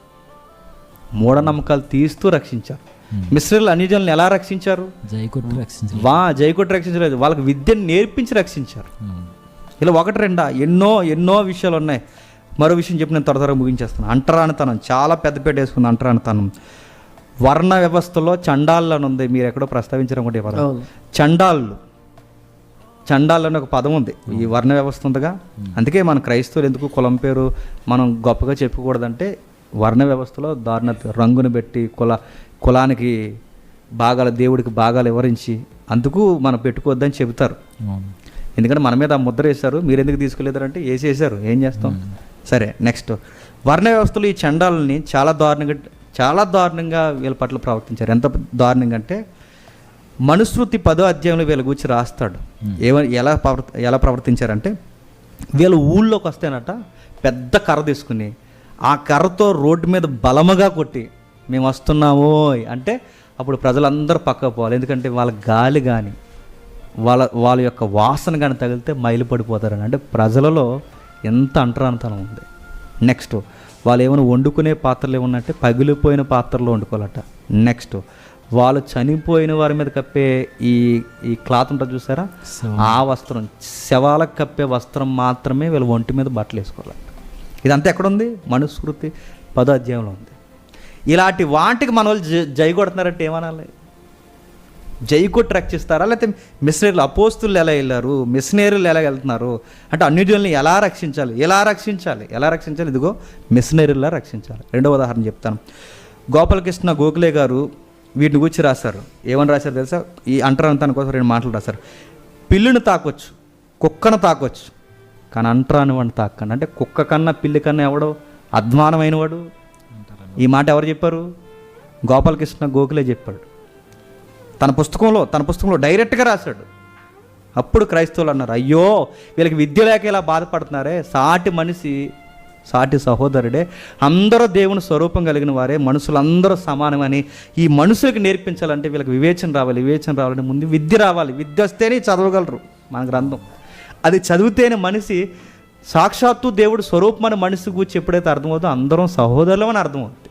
మూఢనమ్మకాలు తీస్తూ రక్షించారు. మిషనరీలు అన్ని జనులను ఎలా రక్షించారు? జైకొట్టు రక్షించాలి వా జైకొట్టి రక్షించలేదు. వాళ్ళకి విద్యను నేర్పించి రక్షించారు. ఇలా ఒకటి రెండా? ఎన్నో ఎన్నో విషయాలు ఉన్నాయి. మరో విషయం చెప్పి నేను త్వర త్వరగా ముగించేస్తాను. అంటరానితనం. చాలా పెద్దపేట వేసుకుంది అంటరానితనం. వర్ణ వ్యవస్థలో చండాళ్ళు అని ఉంది. మీరు ఎక్కడో ప్రస్తావించడం కూడా అవును. చండాళ్ళు. చండాళ్ళు అని ఒక పదం ఉంది. ఈ వర్ణ వ్యవస్థ ఉందిగా. అందుకే మన క్రైస్తవులు ఎందుకు కులం పేరు మనం గొప్పగా చెప్పుకూడదంటే వర్ణ వ్యవస్థలో దారుణ రంగును పెట్టి కుల కులానికి భాగాలు దేవుడికి భాగాలు వివరించి అందుకు మనం పెట్టుకోవద్దని చెబుతారు. ఎందుకంటే మన మీద ఆ ముద్ర వేశారు. మీరు ఎందుకు తీసుకెళ్ళారంటే వేసేసారు ఏం చేస్తాం? సరే నెక్స్ట్. వర్ణ వ్యవస్థలో ఈ చండాలని చాలా దారుణంగా చాలా దారుణంగా వీళ్ళ పట్ల ప్రవర్తించారు. ఎంత దారుణంగా అంటే మనుస్మృతి పదో అధ్యాయంలో వీళ్ళ గురించి రాస్తాడు. ఏమ ఎలా ప్రవర్ ఎలా ప్రవర్తించారంటే వీళ్ళు ఊళ్ళోకి వస్తేనట పెద్ద కర్ర తీసుకుని ఆ కర్రతో రోడ్డు మీద బలముగా కొట్టి మేము వస్తున్నాము అంటే అప్పుడు ప్రజలందరూ పక్క పోవాలి. ఎందుకంటే వాళ్ళ గాలి కానీ వాళ్ళ వాళ్ళ యొక్క వాసన కానీ తగిలితే మైలు పడిపోతారని. అంటే ప్రజలలో ఎంత అంటరానితనం ఉంది. నెక్స్ట్ వాళ్ళు ఏమైనా వండుకునే పాత్రలు ఏమన్నంటే పగిలిపోయిన పాత్రలో వండుకోవాలట. నెక్స్ట్ వాళ్ళు చనిపోయిన వారి మీద కప్పే ఈ ఈ క్లాత్ ఉంటుంది చూసారా? ఆ వస్త్రం శవాలకు కప్పే వస్త్రం మాత్రమే వీళ్ళు ఒంటి మీద బట్టలు వేసుకోవాలి ఇదంతా ఎక్కడుంది? మనుస్మృతి పదో అధ్యాయంలో ఉంది. ఇలాంటి వాటికి మన వాళ్ళు జై- జై కొడుతున్నారంటే ఏమనాలి? జై కొట్టి రక్షిస్తారా? లేకపోతే మిషనరీలు అపోస్తులు ఎలా వెళ్ళారు? మిషనరీలు ఎలా వెళ్తున్నారు? అంటే అన్యుజుల్ని ఎలా రక్షించాలి? ఎలా రక్షించాలి? ఎలా రక్షించాలి? ఇదిగో మిషనరీలా రక్షించాలి. రెండవ ఉదాహరణ చెప్తాను. గోపాలకృష్ణ గోఖలే గారు వీటిని గురించి రాశారు. ఏమని రాశారు తెలుసా? ఈ అంటరానితనం కోసం రెండు మాటలు రాశారు. పిల్లుని తాకొచ్చు కుక్కను తాకొచ్చు కానీ అంటరాని వాడిని తాకండి అంటే కుక్క కన్నా పిల్లి కన్నా ఎవడో అధ్వానమైనవాడు? ఈ మాట ఎవరు చెప్పారు? గోపాలకృష్ణ గోఖలే చెప్పాడు. తన పుస్తకంలో తన పుస్తకంలో డైరెక్ట్గా రాశాడు. అప్పుడు క్రైస్తవులు అన్నారు అయ్యో వీళ్ళకి విద్య లేక ఇలా బాధపడుతున్నారే? సాటి మనిషి సాటి సహోదరుడే అందరూ దేవుని స్వరూపం కలిగిన వారే మనుషులందరూ సమానమని ఈ మనుషులకు నేర్పించాలంటే వీళ్ళకి వివేచన రావాలి వివేచన రావాలంటే ముందు విద్య రావాలి. విద్య వస్తేనే చదవగలరు. మన గ్రంథం. అది చదివితేనే మనిషి సాక్షాత్తు దేవుడు స్వరూపం అని మనిషి గురించి ఎప్పుడైతే అర్థమవుతుందో అందరం సహోదరులం అని అర్థమవుతుంది.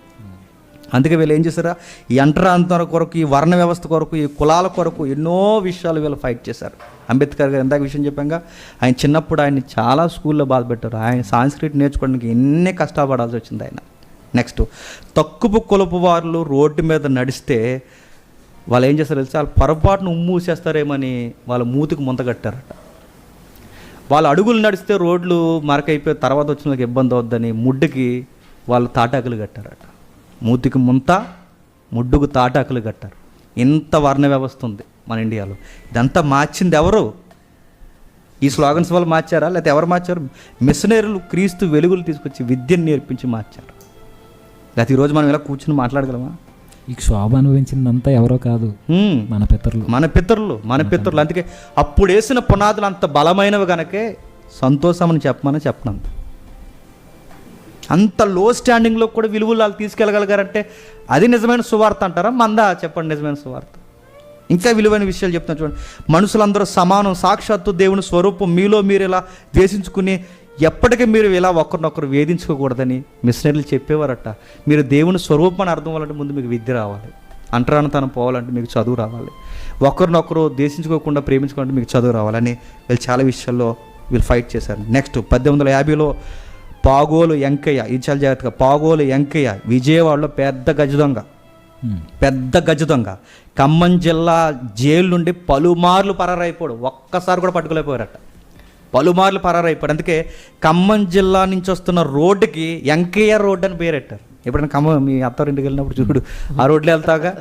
అందుకే వీళ్ళు ఏం చేశారా? ఈ అంటరాంతర కొరకు ఈ వర్ణ వ్యవస్థ కొరకు ఈ కులాల కొరకు ఎన్నో విషయాలు వీళ్ళు ఫైట్ చేశారు. అంబేద్కర్ గారు ఎందాక విషయం చెప్పాక ఆయన చిన్నప్పుడు ఆయన్ని చాలా స్కూల్లో బాధపెట్టారు ఆయన సాంస్క్రిట్ నేర్చుకోవడానికి ఎన్ని కష్టపడాల్సి వచ్చింది ఆయన. నెక్స్ట్ తక్కువ కులపు వారు రోడ్డు మీద నడిస్తే వాళ్ళు ఏం చేస్తారు తెలిసి? వాళ్ళు పొరపాటును ఉమ్మూసేస్తారేమని వాళ్ళ మూతికి ముందగట్టారట వాళ్ళ వాళ్ళు అడుగులు నడిస్తే రోడ్లు మరకైపోయి తర్వాత వచ్చిన వాళ్ళకి ఇబ్బంది అవుద్దని ముడ్డుకి వాళ్ళు తాటాకులు కట్టారట. మూతికి ముంత ముడ్డుకు తాటాకులు కట్టారు. ఇంత వర్ణ వ్యవస్థ ఉంది మన ఇండియాలో. ఇదంతా మార్చింది ఎవరు? ఈ స్లోగన్స్ వల్ల మార్చారా? లేకపోతే ఎవరు మార్చారు? మిషనరీలు క్రీస్తు వెలుగులు తీసుకొచ్చి విద్యను నేర్పించి మార్చారు. లేకపోతే ఈరోజు మనం ఇలా కూర్చుని మాట్లాడగలమా? ఈ క్షోభ అనుభవించిందంతా ఎవరో కాదు. మన పితరులు. మన పితరులు మన పితరులు. అందుకే అప్పుడు వేసిన పునాదులు అంత బలమైనవి గనకే సంతోషం అని చెప్పమని చెప్పనంత అంత లో స్టాండింగ్లో కూడా విలువలు వాళ్ళు తీసుకెళ్ళగలిగారంటే అది నిజమైన సువార్త అంటారా? మందా? చెప్పండి నిజమైన సువార్త. ఇంకా విలువైన విషయాలు చెప్తున్నా చూడండి. మనుషులందరూ సమానం సాక్షాత్తు దేవుని స్వరూపం మీలో మీరు ఇలా ద్వేషించుకుని ఎప్పటికీ మీరు ఇలా ఒకరినొకరు వేధించుకోకూడదని మిషనరీలు చెప్పేవారట. మీరు దేవుని స్వరూపం అని అర్థం అవ్వాలంటే ముందు మీకు విద్య రావాలి. అంటరానితనం పోవాలంటే మీకు చదువు రావాలి. ఒకరినొకరు దేశించుకోకుండా ప్రేమించుకోవాలంటే మీకు చదువు రావాలని వీళ్ళు చాలా విషయాల్లో వీళ్ళు ఫైట్ చేశారు. నెక్స్ట్ పద్దెనిమిది వందల యాభైలో పాగోలు ఎంకయ్య ఇది చాలా జాగ్రత్తగా. పాగోలు ఎంకయ్య విజయవాడలో పెద్ద గజ దొంగ. ఉమ్. పెద్ద గజ దొంగ. ఖమ్మం జిల్లా జైలు నుండి పలుమార్లు పరారైపోడు. ఒక్కసారి కూడా పట్టుకోలేకపోయారట. పలుమార్లు పరారైపోయాడు. అందుకే ఖమ్మం జిల్లా నుంచి వస్తున్న రోడ్డుకి ఎంకయ్య రోడ్ అని పేరెట్టారు. ఎప్పుడైనా ఖమ్మం మీ అత్తారింటికి వెళ్ళినప్పుడు చూడు. ఆ రోడ్లో వెళ్తాగా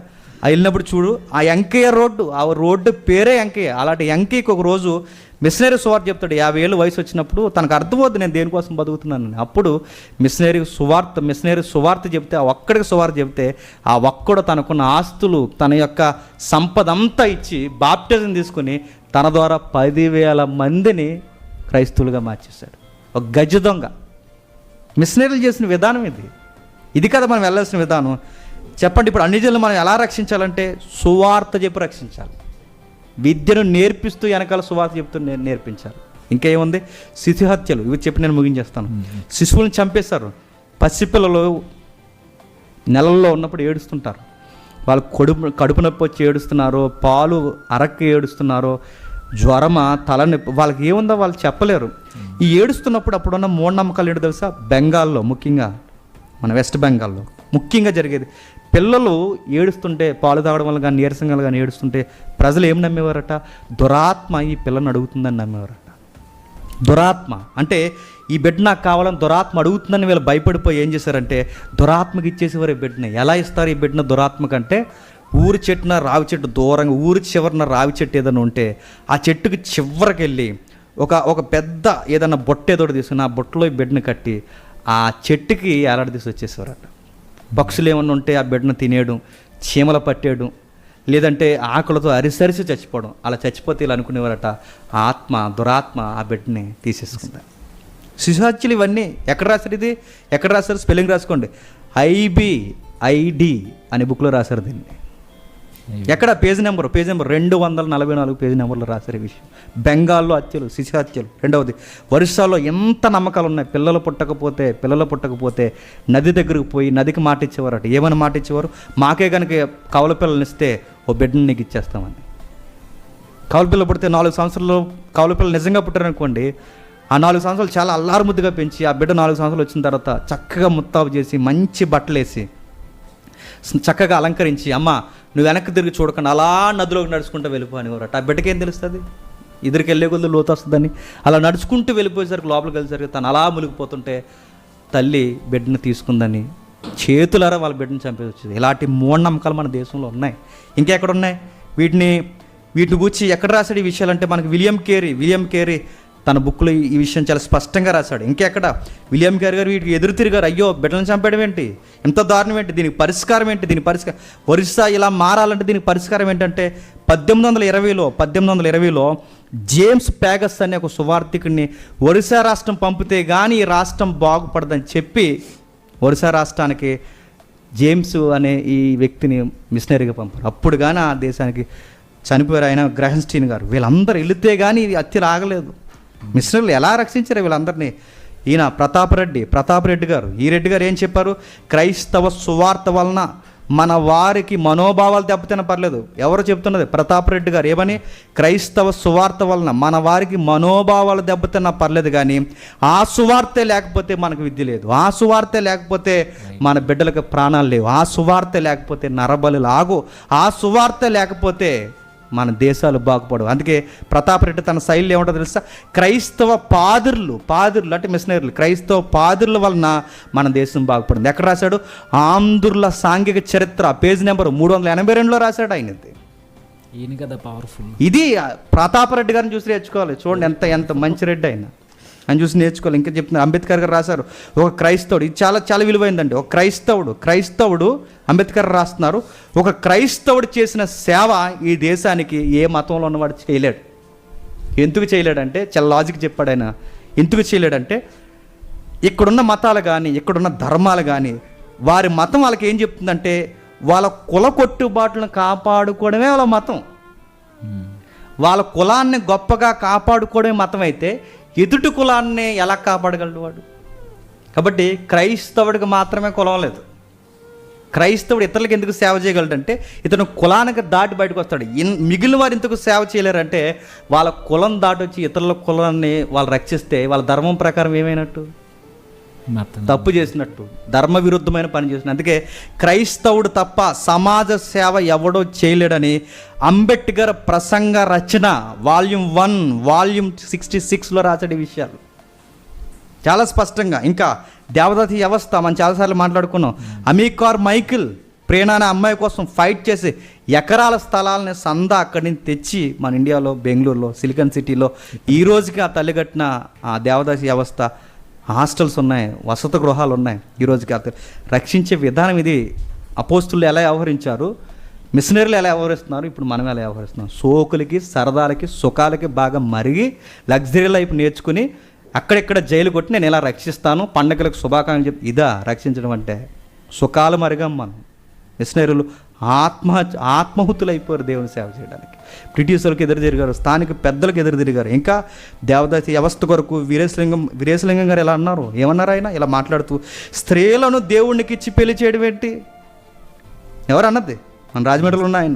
ఆ వెళ్ళినప్పుడు చూడు. ఆ ఎంకయ్య రోడ్డు ఆ రోడ్డు పేరే ఎంకయ్య. అలాంటి ఎంకయ్యకి ఒక రోజు మిషనరీ సువార్త చెప్తాడు. యాభై ఏళ్ళు వయసు వచ్చినప్పుడు తనకు అర్థమవుద్ది నేను దేనికోసం బతుకుతున్నాను అప్పుడు మిషనరీ సువార్త మిషనరీ సువార్త చెప్తే ఆ ఒక్కడికి సువార్త చెప్తే ఆ ఒక్కడు తనకున్న ఆస్తులు తన యొక్క సంపద అంతా ఇచ్చి బాప్టిజం తీసుకుని తన ద్వారా పదివేల మందిని క్రైస్తవులుగా మార్చేశాడు. ఒక గజ దొంగ. మిషనరీలు చేసిన విధానం ఇది. ఇది కదా మనం వెళ్ళాల్సిన విధానం. చెప్పండి ఇప్పుడు అన్ని జిల్లాలు మనం ఎలా రక్షించాలంటే సువార్త చెప్పి రక్షించాలి. విద్యను నేర్పిస్తూ వెనకాల సువార్త చెప్తూ నే- నేర్పించాలి ఇంకా ఏముంది శిశు హత్యలు. ఇవి చెప్పి నేను ముగించేస్తాను. శిశువులను చంపేశారు. పసిపిల్లలు నెలల్లో ఉన్నప్పుడు ఏడుస్తుంటారు. వాళ్ళు కడుపు కడుపు నొప్పి వచ్చి ఏడుస్తున్నారో పాలు అరక్కి ఏడుస్తున్నారో జ్వరమా తలనొప్పి వాళ్ళకి ఏముందో వాళ్ళు చెప్పలేరు. ఈ ఏడుస్తున్నప్పుడు అప్పుడున్న మూఢనమ్మకాలు ఏంటో తెలుసా? బెంగాల్లో ముఖ్యంగా మన వెస్ట్ బెంగాల్లో ముఖ్యంగా జరిగేది పిల్లలు ఏడుస్తుంటే పాలు తాగడం వల్ల కానీ నీరసంగా కానీ ఏడుస్తుంటే ప్రజలు ఏం నమ్మేవారట? దురాత్మ ఈ పిల్లని అడుగుతుందని నమ్మేవారట. దురాత్మ. అంటే ఈ బిడ్డ నాకు కావాలని దురాత్మ అడుగుతుందని వీళ్ళు భయపడిపోయి ఏం చేశారంటే దురాత్మకి ఇచ్చేసేవారు ఈ బిడ్డని. ఎలా ఇస్తారు ఈ బిడ్డను దురాత్మకంటే ఊరి చెట్టున రావి చెట్టు దూరంగా ఊరి చివరన రావి చెట్టు ఏదైనా ఉంటే ఆ చెట్టుకి చివరికి వెళ్ళి ఒక ఒక పెద్ద ఏదైనా బొట్ట ఏదో తీసుకుని ఆ బొట్టలో ఈ బిడ్డని కట్టి ఆ చెట్టుకి ఏలాడదీసి వచ్చేసేవారట పక్షులు ఏమన్నా ఉంటే ఆ బిడ్డను తినేయడం చీమల పట్టేయడం లేదంటే ఆకులతో అరిసరిసి చచ్చిపోవడం అలా చచ్చిపోతే ఇలా అనుకునేవారట. ఆత్మ దురాత్మ ఆ బిడ్డని తీసేసుకుంది. శిశుహత్యలు ఇవన్నీ ఎక్కడ రాశారు ఇది? ఎక్కడ రాశారు? స్పెల్లింగ్ రాసుకోండి. ఐబి ఐడి అనే బుక్లో రాశారు దీన్ని. ఎక్కడ పేజ్ నెంబర్? పేజ్ నెంబర్ రెండు వందల నలభై నాలుగు పేజ్ నెంబర్లో రాశారు ఈ విషయం. బెంగాల్లో హత్యలు శిశు హత్యలు రెండవది ఒరిస్సాలో ఎంత నమ్మకాలు ఉన్నాయి? పిల్లలు పుట్టకపోతే పిల్లలు పుట్టకపోతే నది దగ్గరకు పోయి నదికి మాట ఇచ్చేవారట. ఏమని మాట ఇచ్చేవారు? మాకే కనుక కవల పిల్లల్ని ఇస్తే ఓ బిడ్డని నీకు ఇచ్చేస్తామని కవల పిల్ల పుడితే నాలుగు సంవత్సరాలు కవల పిల్లలు నిజంగా పుట్టారనుకోండి ఆ నాలుగు సంవత్సరాలు చాలా అల్లారుముద్దుగా పెంచి ఆ బిడ్డ నాలుగు సంవత్సరాలు వచ్చిన తర్వాత చక్కగా ముత్తాబు చేసి మంచి బట్టలు వేసి చక్కగా అలంకరించి అమ్మ నువ్వు వెనక్కి తిరిగి చూడకుండా అలా నదిలోకి నడుచుకుంటూ వెళ్ళిపోయాను ఆ బిడ్డకి ఏం తెలుస్తుంది? ఇద్దరికి వెళ్ళే కొద్ది లోతు వస్తుందని. అలా నడుచుకుంటూ వెళ్ళిపోయేసరికి లోపలికి వెళ్ళేసరికి తను అలా మునిగిపోతుంటే తల్లి బిడ్డను తీసుకుందని చేతులారా వాళ్ళ బిడ్డను చంపేసి ఇలాంటి మూఢనమ్మకాలు మన దేశంలో ఉన్నాయి. ఇంకెక్కడ ఉన్నాయి వీటిని వీటిని గురించి ఎక్కడ రాశాడు ఈ విషయాలు అంటే మనకి విలియం కేరీ విలియం కేరీ తన బుక్లో ఈ- విషయం చాలా స్పష్టంగా రాశాడు. ఇంకెక్కడ? విలియం గారి గారు వీటికి ఎదురు తిరిగారు. అయ్యో బిడ్డలను చంపడం ఏంటి? ఎంత దారుణం ఏంటి? దీనికి పరిష్కారం ఏంటి? దీని పరిష్కారం ఒరిస్సా ఇలా మారాలంటే దీనికి పరిష్కారం ఏంటంటే పద్దెనిమిది వందల ఇరవైలో పద్దెనిమిది వందల ఇరవైలో జేమ్స్ ప్యాగస్ అనే ఒక సువార్థికుడిని ఒరిస్సా రాష్ట్రం పంపితే కానీ ఈ రాష్ట్రం బాగుపడదని చెప్పి ఒరిస్సా రాష్ట్రానికి జేమ్స్ అనే ఈ వ్యక్తిని మిషనరీగా పంపారు. అప్పుడు కానీ ఆ దేశానికి చనిపోయారు ఆయన గ్రహన్స్టీన్ గారు. వీళ్ళందరూ వెళితే కానీ ఇది హత్య రాగలేదు మిషనరీలు ఎలా రక్షించారు వీళ్ళందరినీ? ఈయన ప్రతాపరెడ్డి ప్రతాపరెడ్డి గారు. ఈ రెడ్డి గారు ఏం చెప్పారు? క్రైస్తవ సువార్త వలన మన వారికి మనోభావాలు దెబ్బతిన పర్లేదు. ఎవరు చెప్తున్నది? ప్రతాపరెడ్డి గారు. ఏమని? క్రైస్తవ సువార్త వలన మన వారికి మనోభావాలు దెబ్బతిన్నా పర్లేదు కానీ ఆ సువార్తే లేకపోతే మనకు విద్య లేదు. ఆ సువార్తే లేకపోతే మన బిడ్డలకు ప్రాణాలు లేవు. ఆ సువార్త లేకపోతే నరబలు లాగు. ఆ సువార్త లేకపోతే మన దేశాలు బాగుపడవు. అందుకే ప్రతాపరెడ్డి తన శైలి ఏమంటో తెలుసా? క్రైస్తవ పాదుర్లు పాదుర్లు అంటే మిషనరీలు. క్రైస్తవ పాదుర్ల వలన మన దేశం బాగుపడింది. ఎక్కడ రాశాడు? ఆంధ్రుల సాంఘిక చరిత్ర. పేజ్ నెంబర్ మూడు వందల ఎనభై రెండులో రాశాడు ఆయన ఇది. ఈయన కదా పవర్ఫుల్ ఇది ప్రతాపరెడ్డి గారిని చూసి నేర్చుకోవాలి. చూడండి ఎంత ఎంత మంచి రెడ్డి ఆయన. ఆయన చూసి నేర్చుకోవాలి. ఇంకా చెప్తున్నారు అంబేద్కర్ గారు రాశారు. ఒక క్రైస్తవుడు ఇది చాలా చాలా విలువైందండి. ఒక క్రైస్తవుడు క్రైస్తవుడు అంబేద్కర్ రాస్తున్నారు. ఒక క్రైస్తవుడు చేసిన సేవ ఈ దేశానికి ఏ మతంలో ఉన్నవాడు చేయలేడు. ఎందుకు చేయలేడంటే చాలా లాజిక్ చెప్పాడు ఆయన. ఎందుకు చేయలేడంటే ఇక్కడున్న మతాలు కానీ ఇక్కడున్న ధర్మాలు కానీ వారి మతం వాళ్ళకి ఏం చెప్తుందంటే వాళ్ళ కుల కొట్టుబాట్లను కాపాడుకోవడమే వాళ్ళ మతం. వాళ్ళ కులాన్ని గొప్పగా కాపాడుకోవడమే మతం అయితే ఎదుటి కులాన్ని ఎలా కాపాడగలడు వాడు? కాబట్టి క్రైస్తవుడికి మాత్రమే కులం లేదు. క్రైస్తవుడు ఇతరులకు ఎందుకు సేవ చేయగలడంటే ఇతను కులానికి దాటి బయటకు వస్తాడు. ఇన్ మిగిలిన వారు ఎందుకు సేవ చేయలేరంటే వాళ్ళ కులం దాటి వచ్చి ఇతరుల కులాన్ని వాళ్ళు రక్షిస్తే వాళ్ళ ధర్మం ప్రకారం ఏమైనట్టు? తప్పు చేసినట్టు ధర్మ విరుద్ధమైన పని చేసిన అందుకే క్రైస్తవుడు తప్ప సమాజ సేవ ఎవడో చేయలేడని అంబేద్కర్ ప్రసంగ రచన వాల్యూమ్ వన్ వాల్యూమ్ సిక్స్టీ సిక్స్లో రాసడి విషయాలు. చాలా స్పష్టంగా ఇంకా దేవదాసి వ్యవస్థ మనం చాలాసార్లు మాట్లాడుకున్నాం. అమీకార్ మైకిల్ ప్రేణ అనే అమ్మాయి కోసం ఫైట్ చేసి ఎకరాల స్థలాలని సందా అక్కడి నుంచి తెచ్చి మన ఇండియాలో బెంగళూరులో సిలికాన్ సిటీలో ఈ రోజుకి ఆ తల్లి కట్టిన ఆ దేవదాసి వ్యవస్థ హాస్టల్స్ ఉన్నాయి వసతి గృహాలు ఉన్నాయి ఈరోజు కాదు రక్షించే విధానం ఇది. అపోస్తులు ఎలా వ్యవహరించారు? మిషనరీలు ఎలా వ్యవహరిస్తున్నారు? ఇప్పుడు మనం ఎలా వ్యవహరిస్తున్నాం? సోకులకి సరదాలకి సుఖాలకి బాగా మరిగి లగ్జరీ లైఫ్ నేర్చుకుని అక్కడెక్కడ జైలు కొట్టి నేను ఇలా రక్షిస్తాను పండగలకు శుభాకాంక్షలు చెప్పి ఇదా రక్షించడం అంటే? సుఖాలు మరిగాం మనం. మిషనరీలు ఆత్మ ఆత్మహుతులు అయిపోయారు దేవుని సేవ చేయడానికి. బ్రిటిషర్లకు ఎదురు తిరిగారు స్థానిక పెద్దలకు ఎదురు తిరిగారు. ఇంకా దేవదాసి వ్యవస్థ కొరకు వీరేశలింగం వీరేశలింగం గారు ఎలా అన్నారు? ఏమన్నారు ఆయన? ఇలా మాట్లాడుతూ స్త్రీలను దేవుడికి ఇచ్చి పెళ్ళి చేయడం ఏంటి? ఎవరు అన్నది? మన రాజమండ్రిలో ఉన్న ఆయన.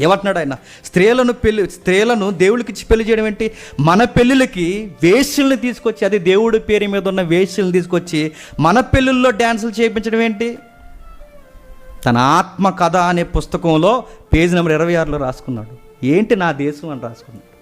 ఏమంటున్నాడు ఆయన? స్త్రీలను పెళ్ళి స్త్రీలను దేవుడికి ఇచ్చి పెళ్ళి చేయడం ఏంటి? మన పెళ్ళిళ్ళకి వేష్యల్ని తీసుకొచ్చి అది దేవుడి పేరు మీద ఉన్న వేష్యల్ని తీసుకొచ్చి మన పెళ్ళిళ్ళలో డ్యాన్సులు చేయించడం ఏంటి? తన ఆత్మ కథ అనే పుస్తకంలో పేజ్ నెంబర్ ఇరవై ఆరులో రాసుకున్నాడు. ఏంటి నా దేశం అని రాసుకున్నాడు.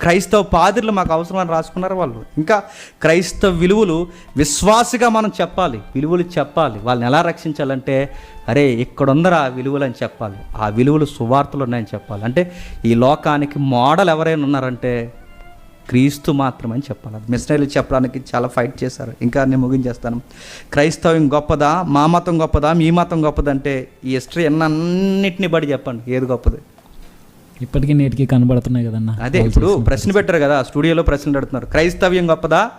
క్రైస్తవ పాదిర్లు మాకు అవసరం అని రాసుకున్నారు వాళ్ళు. ఇంకా క్రైస్తవ విలువలు విశ్వాసిగా మనం చెప్పాలి. విలువలు చెప్పాలి. వాళ్ళని ఎలా రక్షించాలంటే అరే ఇక్కడుందరు ఆ విలువలు అని చెప్పాలి. ఆ విలువలు సువార్తలు ఉన్నాయని చెప్పాలి. అంటే ఈ లోకానికి మోడల్ ఎవరైనా ఉన్నారంటే క్రీస్తు మాత్రమని చెప్పాలి మిషనరీలు చెప్పడానికి చాలా ఫైట్ చేశారు. ఇంకా నేను ముగించేస్తాను. క్రైస్తవం గొప్పదా? మా మతం గొప్పదా? మీ మతం గొప్పదంటే ఈ హిస్టరీ అన్నింటినీ బడి చెప్పండి. ఏది గొప్పది? ఇప్పటికీ నేటికి కనబడుతున్నాయి కదన్న. అదే ఇప్పుడు ప్రశ్న పెట్టారు కదా స్టూడియోలో ప్రశ్నలు అడుగుతున్నారు. క్రైస్తవ్యం గొప్పదా?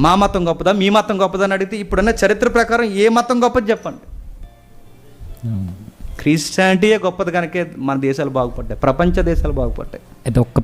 మా మతం గొప్పదా? మీ మతం గొప్పదా అని అడిగితే ఇప్పుడున్న చరిత్ర ప్రకారం ఏ మతం గొప్పది చెప్పండి. క్రిస్టియానిటీయే గొప్పది కనుకే మన దేశాలు బాగుపడ్డాయి. ప్రపంచ దేశాలు బాగుపడ్డాయి. అయితే ఒక్క